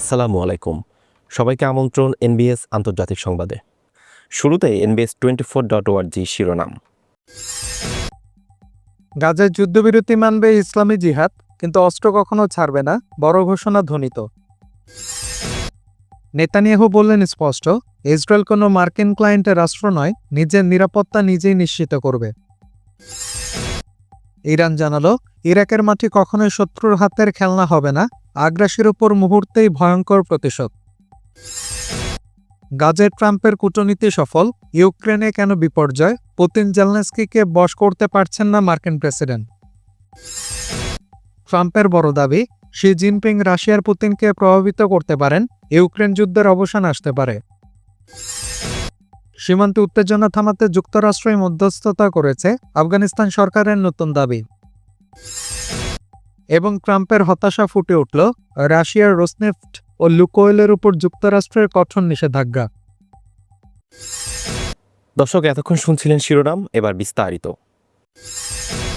আসসালামু আলাইকুম। সবাইকে আমন্ত্রণ এনবিএস আন্তর্জাতিক সংবাদে। শুরুতে এনবিএস টোয়েন্টি ফোর ডট ওয়ার্জি শিরোনাম। গাজায় যুদ্ধবিরতি মানবে ইসলামী জিহাদ, কিন্তু অস্ত্র কখনো ছাড়বে না, বড় ঘোষণা ধ্বনিত। নেতানিয়াহু বললেন স্পষ্ট, ইসরায়েল কোনো মার্কিন ক্লায়েন্টের রাষ্ট্র নয়, নিজের নিরাপত্তা নিজেই নিশ্চিত করবে। ইরান জানালো, ইরাকের মাটি কখনোই শত্রুর হাতের খেলনা হবে না, আগ্রাসীর ওপর মুহূর্তেই ভয়ঙ্কর প্রতিশোধ। গাজের ট্রাম্পের কূটনীতি সফল, ইউক্রেনে কেন বিপর্যয়, পুতিন জেলনেস্কিকে বশ করতে পারছেন না মার্কিন প্রেসিডেন্ট। ট্রাম্পের বড় দাবি, শি জিনপিং রাশিয়ার পুতিনকে প্রভাবিত করতে পারেন, ইউক্রেন যুদ্ধের অবসান আসতে পারে। সীমান্তে উত্তেজনা থামাতে যুক্তরাষ্ট্রই মধ্যস্থতা করেছে আফগানিস্তান সরকারের নতুন দাবি। এবং ট্রাম্পের হতাশা ফুটে উঠল রাশিয়ার রোসনেফট ও লুকোয়েলের উপর যুক্তরাষ্ট্রের কঠোর নিষেধাজ্ঞা। দর্শক এতক্ষণ শুনছিলেন শিরোনাম এবার বিস্তারিত।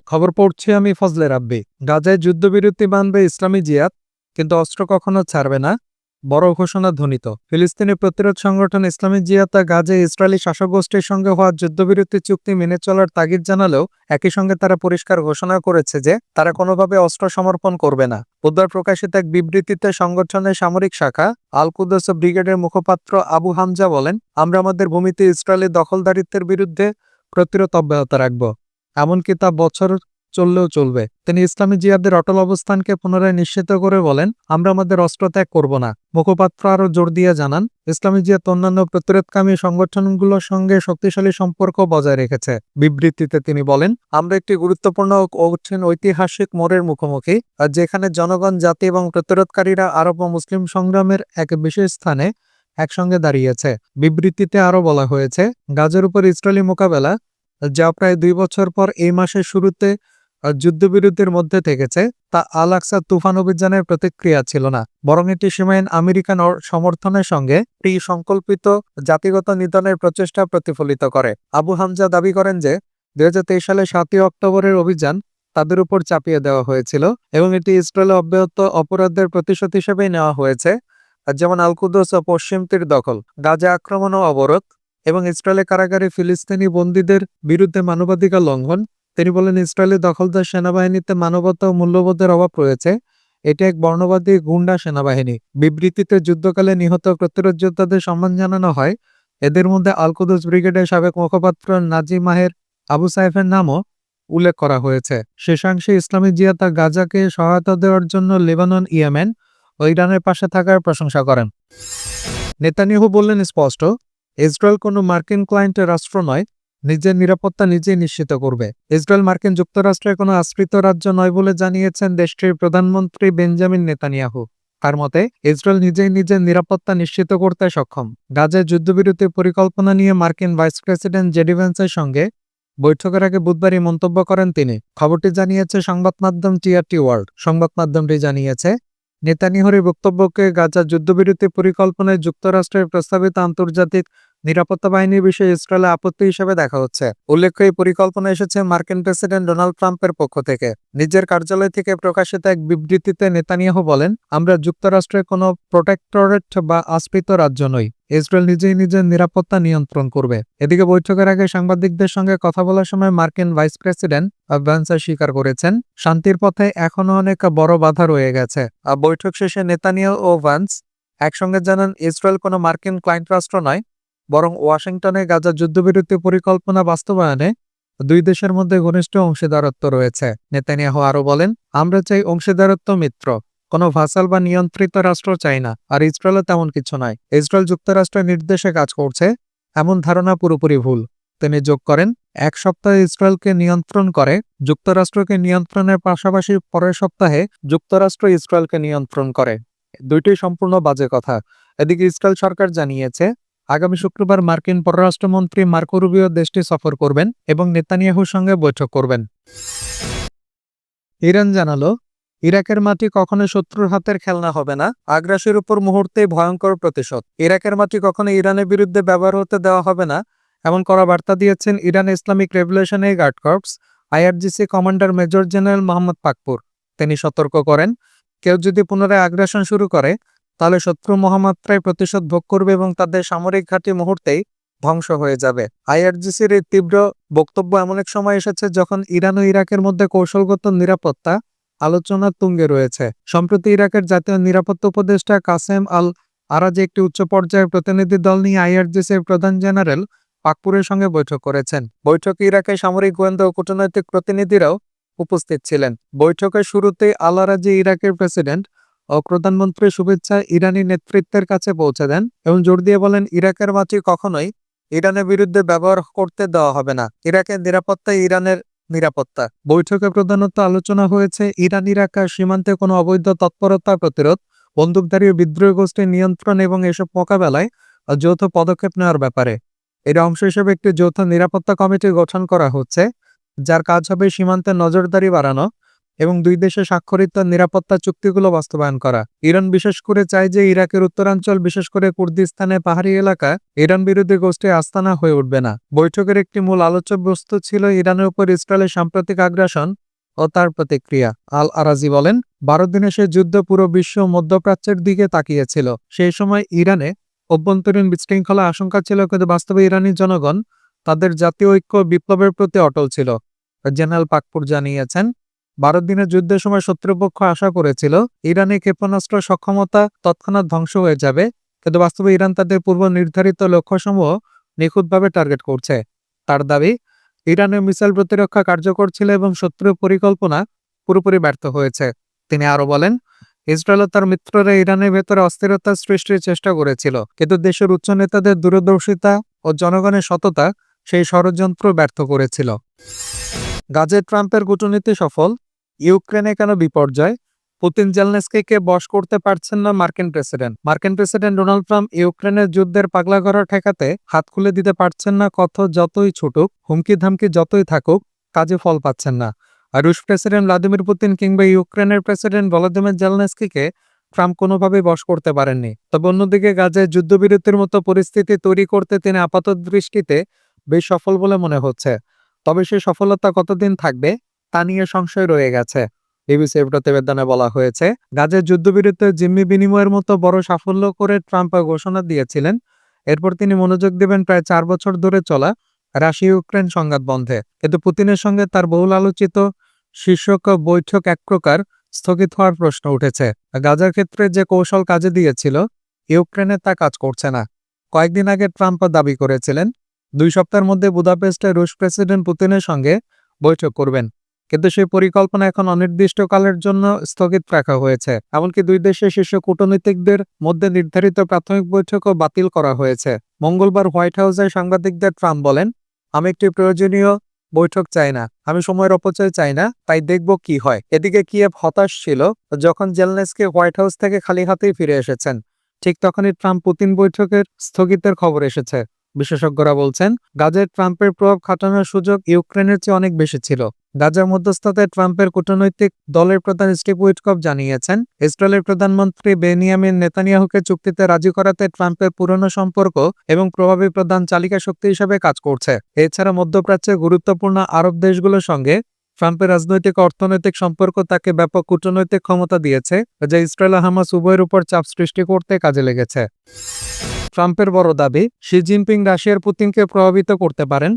খবর পড়ছি আমি ফজলে রাব্বি। গাজায় যুদ্ধবিরতি মানবে ইসলামী জিয়াদ কিন্তু অস্ত্র কখনো ছাড়বে না। বড় ঘোষণা, ধ্বনিত। ফিলিস্তিনি প্রতিরোধ সংগঠন ইসলামী জিয়াদ তা গাজায় ইসরায়েলি শাসক গোষ্ঠীর সঙ্গে হওয়া যুদ্ধবিরতি চুক্তি মেনে চলার তাগিদ জানালেও একই সঙ্গে তারা পরিষ্কার ঘোষণা করেছে যে তারা কোনোভাবে অস্ত্র সমর্পণ করবে না। বুধবার প্রকাশিত এক বিবৃতিতে সংগঠনের সামরিক শাখা আল কুদস ব্রিগেডের মুখপাত্র আবু হামজা বলেন, আমরা আমাদের ভূমিতে ইসরায়েলি দখলদারিত্বের বিরুদ্ধে প্রতিরোধ অব্যাহত রাখব। এমনকি তা বছর চললেও চলবে। তিনি ইসলামী জিয়াদের অটল অবস্থানকে পুনরায় নিশ্চিত করে বলেন, আমরা আমাদের অস্ত্র ত্যাগ করব না। মুখপাত্র আরও জোর দিয়ে জানান, ইসলামী জিয়াদ অন্যান্য প্রতিরোধকামী সংগঠনগুলোর সঙ্গে শক্তিশালী সম্পর্ক বজায় রেখেছে। বিবৃতিতে তিনি বলেন, আমরা একটি গুরুত্বপূর্ণ কঠিন ঐতিহাসিক মোড়ের মুখোমুখি যেখানে জনগণ, জাতি এবং প্রতিরোধকারীরা আরব ও মুসলিম সংগ্রামের এক বিশেষ স্থানে একসঙ্গে দাঁড়িয়েছে। বিবৃতিতে আরও বলা হয়েছে, গাজার উপর ইসরায়েলি মোকাবেলা, যা প্রায় দুই বছর পর এই মাসের শুরুতে যুদ্ধবিরতির মধ্যে থেকেছে, তা আল আকসা তুফান অভিযানের প্রতিক্রিয়া ছিল না। বরং এটি সীমাহীন আমেরিকান সমর্থনের সঙ্গে একটি সংকল্পিত জাতিগত নিধনের প্রচেষ্টা প্রতিফলিত করে। আবু হামজা দাবি করেন যে, দুই সালে সাতই অক্টোবরের অভিযান তাদের উপর চাপিয়ে দেওয়া হয়েছিল এবং এটি ইসরায়েলে অব্যাহত অপরাধের প্রতিশোধ হিসেবেই নেওয়া হয়েছে, যেমন আলকুদস ও পশ্চিম তীর দখল, গাজা আক্রমণ ও অবরোধ এবং ইসরায়েলের কারাগারে ফিলিস্তিনি বন্দীদের বিরুদ্ধে মানবাধিকার লঙ্ঘন তিনি বলেন, ইসরায়েলি দখলদার সেনাবাহিনীতে মানবতা ও মূল্যবোধের অভাব রয়েছে। এটি এক বর্ণবাদী গুন্ডা সেনাবাহিনী। বিবৃতিতে যুদ্ধকালে নিহত প্রতিরোধ যোদ্ধাদের সম্মান জানানো হয়। এদের মধ্যে আলকুদস ব্রিগেডের সাবেক মুখপাত্র নাজি মাহের আবু সাইফের নামও উল্লেখ করা হয়েছে। শেষাংশে ইসলামী জিয়া তা গাজাকে সহায়তা দেওয়ার জন্য লেবানন, ইয়েমেন ও ইরানের পাশে থাকার প্রশংসা করেন। নেতানিয়াহু বললেন, স্পষ্ট, ইসরায়েল কোনো মার্কিন ক্লায়েন্টের রাষ্ট্র নয়। নিজের নিরাপত্তা নিজেই নিশ্চিত করবে। ইসরায়েল মার্কিন যুক্তরাষ্ট্রের কোনো আশ্রিত রাজ্য নয় বলে জানিয়েছেন দেশটির প্রধানমন্ত্রী বেঞ্জামিন নেতানিয়াহু। তার মতে, ইসরায়েল নিজেই নিজের নিরাপত্তা নিশ্চিত করতে সক্ষম। গাজায় যুদ্ধবিরতি পরিকল্পনা নিয়ে মার্কিন ভাইস প্রেসিডেন্ট জেডিভেন্সের সঙ্গে বৈঠকের আগে বুধবারই মন্তব্য করেন তিনি। খবরটি জানিয়েছে সংবাদ মাধ্যম টিআরটি ওয়ার্ল্ড। সংবাদ মাধ্যমটি জানিয়েছে নেতানিয়াহুর এই বক্তব্যকে গাজা যুদ্ধবিরতি পরিকল্পনায় যুক্তরাষ্ট্রের প্রস্তাবিত আন্তর্জাতিক নিরাপত্তা বাহিনীর বিষয়ে ইসরায়েলে আপত্তি হিসেবে দেখা হচ্ছে। উল্লেখ্য, এই পরিকল্পনা এসেছে মার্কিন প্রেসিডেন্ট ডোনাল্ড ট্রাম্পের পক্ষ থেকে। নিজের কার্যালয় থেকে প্রকাশিত এক বিবৃতিতে নেতানিয়াহু বলেন, আমরা যুক্তরাষ্ট্রের কোনো প্রোটেক্টরেট বা আশ্রিত রাজ্য নই। ইসরায়েল নিজেই নিজের নিরাপত্তা নিয়ন্ত্রণ করবে। এদিকে বৈঠকের আগে সাংবাদিকদের সঙ্গে কথা বলার সময় মার্কিন ভাইস প্রেসিডেন্ট ভ্যান্সার স্বীকার করেছেন, শান্তির পথে এখনও অনেক বড় বাধা রয়ে গেছে। আর বৈঠক শেষে নেতানিয়া ও ভ্যান্স একসঙ্গে জানান, ইসরায়েল কোনো মার্কিন ক্লায়েন্ট রাষ্ট্র নয়, বরং ওয়াশিংটনে গাজা যুদ্ধবিরতি পরিকল্পনা বাস্তবায়নে দুই দেশের মধ্যে ঘনিষ্ঠ অংশীদারত্ব রয়েছে। নেতানিয়াহু আরও বলেন, আমরা চাই অংশীদারত্ব মিত্র। কোনো ভাসাল বা নিয়ন্ত্রিত রাষ্ট্র চাই না, আর ইসরায়েলও তেমন কিছু নয়। ইসরায়েল যুক্তরাষ্ট্রের নির্দেশে কাজ করছে, এমন ধারণা পুরোপুরি ভুল। তিনি যোগ করেন, এক সপ্তাহে ইসরায়েলকে নিয়ন্ত্রণ করে, যুক্তরাষ্ট্রকে নিয়ন্ত্রণের পাশাপাশি পরের সপ্তাহে যুক্তরাষ্ট্র ইসরায়েলকে নিয়ন্ত্রণ করে। দুইটি সম্পূর্ণ বাজে কথা। এদিকে ইসরায়েল সরকার জানিয়েছে, আগামী শুক্রবার মার্কিন পররাষ্ট্রমন্ত্রী মার্কো রুবিও দেশটি সফর করবেন এবং নেতানিয়াহুর সঙ্গে বৈঠক করবেন। ইরান জানালো ইরাকের মাটি কখনো শত্রুর হাতের খেলনা হবে না। আগ্রাসীর উপর মুহূর্তেই ভয়ঙ্কর প্রতিশোধ। ইরাকের মাটি কখনো ইরানের বিরুদ্ধে ব্যবহার হতে দেওয়া হবে না, এমন করা বার্তা দিয়েছেন ইরান ইসলামিক রেভলিউশন এই guard corps, IRGC commander major general Mohammad Pakpour. তিনি সতর্ক করেন, কেউ যদি পুনরায় আগ্রাসন শুরু করে, তাহলে শত্রু মহামাত্রায় প্রতিশোধ ভোগ করবে এবং তাদের সামরিক ঘাঁটি মুহূর্তেই ধ্বংস হয়ে যাবে। আইআরজিসির এই তীব্র বক্তব্য এমন এক সময় এসেছে যখন ইরান ও ইরাকের মধ্যে কৌশলগত নিরাপত্তা আলোচনার তুঙ্গে রয়েছে। সম্প্রতি ইরাকের জাতীয় নিরাপত্তা উপদেষ্টা কাসেম আল আরাজে একটি উচ্চ পর্যায়ের প্রতিনিধি দল নিয়ে আইআরজিসির প্রধান জেনারেল পাকপুরের সঙ্গে বৈঠক করেছেন। বৈঠকে ইরাকের সামরিক গোয়েন্দা ও কূটনৈতিক প্রতিনিধিরাও উপস্থিত ছিলেন। বৈঠকের শুরুতেই আল আরাজি ইরাকের প্রেসিডেন্ট ও প্রধানমন্ত্রীর শুভেচ্ছা ইরানি নেতৃত্বের কাছে পৌঁছে দেন এবং জোর দিয়ে বলেন, ইরাকের মাটি কখনোই ইরানের বিরুদ্ধে ব্যবহার করতে দেওয়া হবে না। ইরাকের নিরাপত্তায় ইরানের নিরাপত্তা। বৈঠকে প্রধানত আলোচনা হয়েছে ইরান, ইরাকা সীমান্তে কোনো অবৈধ তৎপরতা প্রতিরোধ, বন্দুকধারী বিদ্রোহী গোষ্ঠীর নিয়ন্ত্রণ এবং এসব মোকাবেলায় যৌথ পদক্ষেপ নেওয়ার ব্যাপারে। এর অংশ হিসেবে একটি যৌথ নিরাপত্তা কমিটি গঠন করা হচ্ছে, যার কাজ হবে সীমান্তে নজরদারি বাড়ানো এবং দুই দেশে স্বাক্ষরিত নিরাপত্তা চুক্তিগুলো বাস্তবায়ন করা। ইরান বিশেষ করে চায় যে ইরাকের উত্তরাঞ্চল, বিশেষ করে কুর্দিস্তানে পাহাড়ি এলাকা, ইরান বিরোধী গোষ্ঠী আস্তানা হয়ে উঠবে না। বৈঠকের একটি মূল আলোচ্য বস্তু ছিল ইরানের উপর ইসরায়েলের সাম্প্রতিক আগ্রাসন ও তার প্রতিক্রিয়া। আল আরাজি বলেন, বারো দিনে সে যুদ্ধ পুরো বিশ্ব মধ্যপ্রাচ্যের দিকে তাকিয়েছিল। সেই সময় ইরানে অভ্যন্তরীণ বিশৃঙ্খলা আশঙ্কা ছিল, কিন্তু বাস্তবে ইরানি জনগণ তাদের জাতীয় ঐক্য বিপ্লবের প্রতি অটল ছিল। জেনারেল পাকপুর জানিয়েছেন বারো দিনের যুদ্ধের সময় শত্রুপক্ষ আশা করেছিল, ইরানি ক্ষেপণাস্ত্র সক্ষমতা তৎক্ষণাৎ ধ্বংস হয়ে যাবে, কিন্তু বাস্তবে ইরান তাদের পূর্ব নির্ধারিত লক্ষ্যসমূহ নিখুঁতভাবে টার্গেট করছে। তার দাবি, ইরানের মিসাইল প্রতিরক্ষা কার্যকর ছিল এবং শত্রুর পরিকল্পনা পুরোপুরি ব্যর্থ হয়েছে। তিনি আরও বলেন, ইসরায়েল তার মিত্ররা ইরানের ভেতরে অস্থিরতা সৃষ্টির চেষ্টা করেছিল, কিন্তু দেশের উচ্চ নেতাদের দূরদর্শিতা ও জনগণের সততা সেই ষড়যন্ত্র ব্যর্থ করেছিল। গাজে ট্রাম্পের কূটনীতি সফল ইউক্রেনে কেন বিপর্যয়? পুতিন জেলনেস্কিকে বশ করতে পারছেন না মার্কিন প্রেসিডেন্ট। মার্কিন প্রেসিডেন্ট ডোনাল্ড ট্রাম্প ইউক্রেনের যুদ্ধের পাগলা করা ঠেকাতে হাত খুলে দিতে পারছেন না কত যতই ছুটুক হুমকি ধামকি যতই থাকুক, কাজে ফল পাচ্ছেন না। আর রুশ প্রেসিডেন্ট ভ্লাদিমির পুতিন কিংবা ইউক্রেনের প্রেসিডেন্ট ভলোদিমির জেলনেস্কিকে ট্রাম্প কোনোভাবেই বশ করতে পারেননি। তবে অন্যদিকে গাজায় যুদ্ধবিরতির মতো পরিস্থিতি তৈরি করতে তিনি আপাত দৃষ্টিতে বেশ সফল বলে মনে হচ্ছে। তবে সেই সফলতা কতদিন থাকবে? তা নিয়ে সংশয় রয়ে গেছে। বিবিসির প্রতিবেদনে বলা হয়েছে, গাজের যুদ্ধবিরতিতে জিম্মি বিনিময়ের মতো বড় সাফল্য করে ট্রাম্প ঘোষণা দিয়েছিলেন। এরপর তিনি মনোযোগ দেবেন প্রায় চার বছর ধরে চলা রাশিয়া ইউক্রেন সংঘাত বন্ধে। কিন্তু পুতিনের সঙ্গে তার বহুল আলোচিত শীর্ষক বৈঠক এক প্রকার স্থগিত হওয়ার প্রশ্ন উঠেছে। গাজার ক্ষেত্রে যে কৌশল কাজে দিয়েছিল, ইউক্রেনে তা কাজ করছে না। কয়েকদিন আগে ট্রাম্প দাবি করেছিলেন, দুই সপ্তাহের মধ্যে বুদাপেস্টে রুশ প্রেসিডেন্ট পুতিনের সঙ্গে বৈঠক করবেন। কিন্তু সেই পরিকল্পনা এখন অনির্দিষ্টকালের জন্য স্থগিত রাখা হয়েছে। এমনকি দুই দেশের শীর্ষ কূটনীতিকদের মধ্যে নির্ধারিত প্রাথমিক বৈঠকও বাতিল করা হয়েছে। মঙ্গলবার হোয়াইট হাউসে সাংবাদিকদের ট্রাম্প বলেন, আমি একটি প্রয়োজনীয় বৈঠক চাই না, আমি সময়ের অপচয় চাই না, তাই দেখব কি হয়। এদিকে কিয়েভ হতাশ ছিল যখন জেলনেসকে হোয়াইট হাউস থেকে খালি হাতেই ফিরে এসেছেন। ঠিক তখনই ট্রাম্প পুতিন বৈঠকের স্থগিতের খবর এসেছে। বিশেষজ্ঞরা বলছেন গাজের ট্রাম্পের প্রভাব খাটানোর সুযোগ ইউক্রেনের চেয়ে অনেক বেশি ছিল। গাজার মধ্যস্থতায় ট্রাম্পের কূটনৈতিক দলের প্রধান স্টিভ উইটকপ জানিয়েছেন, ইসরায়েলের প্রধানমন্ত্রী বেনিয়ামিন নেতানিয়াহুকে চুক্তিতে রাজি করাতে ট্রাম্পের পুরনো সম্পর্ক এবং প্রভাবী প্রধান চালিকা শক্তি হিসেবে কাজ করছে। এছাড়া মধ্যপ্রাচ্যের গুরুত্বপূর্ণ আরব দেশগুলোর সঙ্গে ট্রাম্পের রাজনৈতিক অর্থনৈতিক সম্পর্ক তাকে ব্যাপক কূটনৈতিক ক্ষমতা দিয়েছে, যা ইসরায়েল হামাস উভয়ের উপর চাপ সৃষ্টি করতে কাজে লেগেছে। ট্রাম্পের বড় দাবি, শি জিনপিং রাশিয়ার পুতিনকে প্রভাবিত করতে পারেন,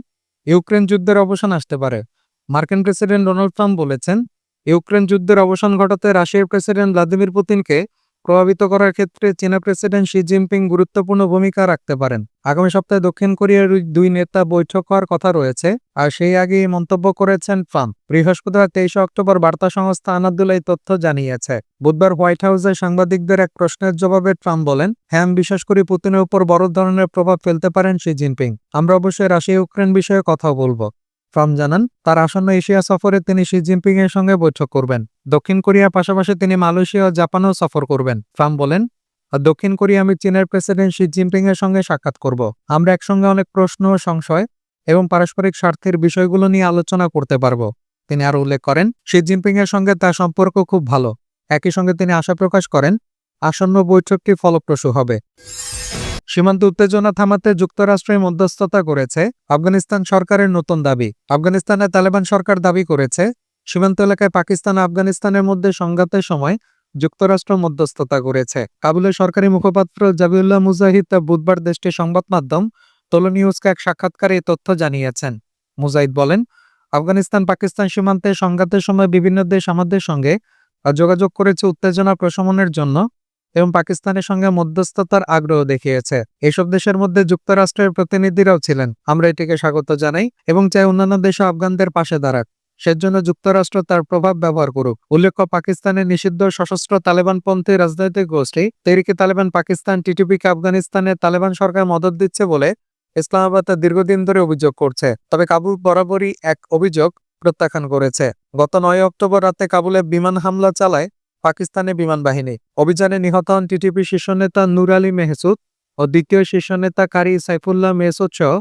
ইউক্রেন যুদ্ধের অবসান আসতে পারে। মার্কিন প্রেসিডেন্ট ডোনাল্ড ট্রাম্প বলেছেন, ইউক্রেন যুদ্ধের অবসান ঘটাতে রাশিয়ার প্রেসিডেন্ট ভ্লাদিমির পুতিনকে প্রভাবিত করার ক্ষেত্রে চীনা প্রেসিডেন্ট শি জিনপিং গুরুত্বপূর্ণ ভূমিকা রাখতে পারেন। আগামী সপ্তাহে দক্ষিণ কোরিয়ার দুই নেতা বৈঠক হওয়ার কথা রয়েছে, আর সেই আগে মন্তব্য করেছেন ট্রাম্প। বৃহস্পতিবার তেইশে অক্টোবর বার্তা সংস্থা আনাদুল্লাহ এই তথ্য জানিয়েছে, বুধবার হোয়াইট হাউসে সাংবাদিকদের এক প্রশ্নের জবাবে ট্রাম্প বলেন হ্যাঁ বিশ্বাস করি পুতিনের উপর বড় ধরনের প্রভাব ফেলতে পারেন শি জিনপিং। আমরা অবশ্যই রাশিয়া ইউক্রেন বিষয়ে কথা বলব। ট্রাম্প জানান, তার আসন্ন এশিয়া সফরে তিনি শি জিনপিং এর সঙ্গে বৈঠক করবেন। দক্ষিণ কোরিয়ার পাশাপাশি তিনি মালয়েশিয়া ও জাপানও সফর করবেন। ট্রাম্প বলেন, দক্ষিণ কোরিয়া আমি চীনের প্রেসিডেন্ট শি জিনপিং এর সঙ্গে সাক্ষাৎ করব। আমরা একসঙ্গে অনেক প্রশ্ন ও সংশয় এবং পারস্পরিক স্বার্থের বিষয়গুলো নিয়ে আলোচনা করতে পারব। তিনি আরও উল্লেখ করেন, শি জিনপিং এর সঙ্গে তার সম্পর্ক খুব ভালো। একই সঙ্গে তিনি আশা প্রকাশ করেন, আসন্ন বৈঠকটি ফলপ্রসূ হবে। সীমান্ত উত্তেজনা থামাতে যুক্তরাষ্ট্রের মধ্যস্থতা করেছে। আফগানিস্তান সরকারের নতুন দাবি। আফগানিস্তানের তালেবান সরকার দাবি করেছে, সীমান্ত এলাকায় পাকিস্তান আফগানিস্তানের মধ্যে সংঘাতের সময় যুক্তরাষ্ট্র মধ্যস্থতা করেছে। কাবুলের সরকারি মুখপাত্র জাবিউল্লাহ মুজাহিদ বুধবার দেশটির সংবাদ মাধ্যম তোলো নিউজকে এক সাক্ষাৎকারে এই তথ্য জানিয়েছেন। মুজাহিদ বলেন, আফগানিস্তান পাকিস্তান সীমান্তে সংঘাতের সময় বিভিন্ন দেশ আমাদের সঙ্গে যোগাযোগ করেছে উত্তেজনা প্রশমনের জন্য। এবং পাকিস্তানের সঙ্গে মধ্যস্থতার আগ্রহ দেখিয়েছে। এসব দেশের মধ্যে যুক্তরাষ্ট্রের প্রতিনিধিরাও ছিলেন। আমরা এটিকে স্বাগত জানাই এবং চাই অন্যান্য দেশে আফগানদের পাশে দাঁড়াক। সেজন্য যুক্তরাষ্ট্র তার প্রভাব ব্যবহার করুক। উল্লেখ্য, পাকিস্তানের নিষিদ্ধ সশস্ত্র তালেবানপন্থী রাজনৈতিক গোষ্ঠী, তেরিকে তালেবান পাকিস্তান টিটিপিকে আফগানিস্তানে তালেবান সরকার মদত দিচ্ছে বলে ইসলামাবাদ তা দীর্ঘদিন ধরে অভিযোগ করছে। তবে কাবুল বরাবরই এক অভিযোগ প্রত্যাখ্যান করেছে। গত নয় অক্টোবর রাতে কাবুলে বিমান হামলা চালায় পাকিস্তানি বিমান বাহিনী। অভিযানে নিহত হন টিটিপি শীর্ষ নেতা নুর আলী মেহসুদ ও দ্বিতীয় শীর্ষ নেতা কারি সাইফুল্লাহ মেহসুদ সহ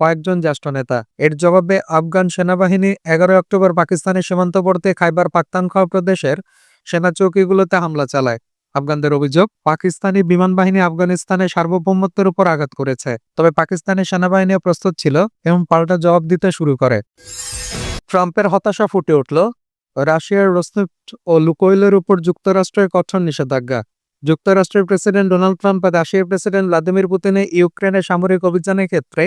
কয়েকজন জ্যেষ্ঠ নেতা। এর জবাবে আফগান সেনাবাহিনী এগারো অক্টোবর পাকিস্তানের সীমান্তবর্তী খাইবার পাখতানখোয়া প্রদেশের সেনা চৌকিগুলোতে হামলা চালায়। আফগানদের অভিযোগ, পাকিস্তানি বিমান বাহিনী আফগানিস্তানের সার্বভৌমত্বের উপর আঘাত করেছে, তবে পাকিস্তানের সেনাবাহিনীও প্রস্তুত ছিল এবং পাল্টা জবাব দিতে শুরু করে। ট্রাম্পের হতাশা ফুটে উঠল রাশিয়ার রসনেফট ও লুকোইলের উপর যুক্তরাষ্ট্রের কঠোর নিষেধাজ্ঞা। যুক্তরাষ্ট্রের প্রেসিডেন্ট ডোনাল্ড ট্রাম্প আর রাশিয়ার প্রেসিডেন্ট ভ্লাদিমির পুতিনে ইউক্রেনের সামরিক অভিযানের ক্ষেত্রে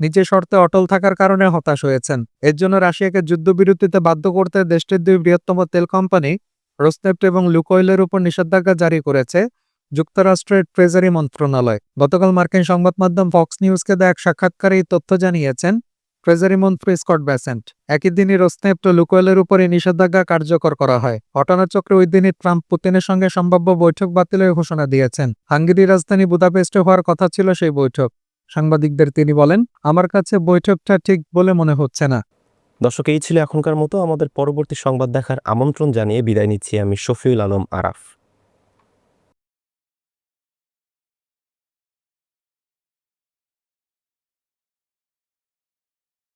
নিজের শর্তে অটল থাকার কারণে হতাশ হয়েছেন। এর জন্য রাশিয়াকে যুদ্ধবিরতিতে বাধ্য করতে দেশটির দুই বৃহত্তম তেল কোম্পানি রসনেফট এবং লুকোইলের উপর নিষেধাজ্ঞা জারি করেছে যুক্তরাষ্ট্রের ট্রেজারি মন্ত্রণালয়। গতকাল মার্কিন সংবাদ মাধ্যম ফক্স নিউজকে দেয়া এক সাক্ষাৎকারে এই তথ্য জানিয়েছেন ট্রেজারি মন্ত্রী স্কট ব্যাসেন্ট একই দিনই রসনেফট ও লুকোয়েলের উপরে নিষেধাজ্ঞা কার্যকর করা হয়। ঘটনাচক্রে ওই দিনই ট্রাম্প পুতিনের সঙ্গে সম্ভাব্য বৈঠক বাতিলের ঘোষণা দিয়েছেন। হাঙ্গেরির রাজধানী বুদাপেস্টে হওয়ার কথা ছিল সেই বৈঠক। সাংবাদিকদের তিনি বলেন, আমার কাছে বৈঠকটা ঠিক বলে মনে হচ্ছে না। দর্শক, এই ছিল এখনকার মতো। আমাদের পরবর্তী সংবাদ দেখার আমন্ত্রণ জানিয়ে বিদায় নিচ্ছি আমি শফিউল আলম আরাফ।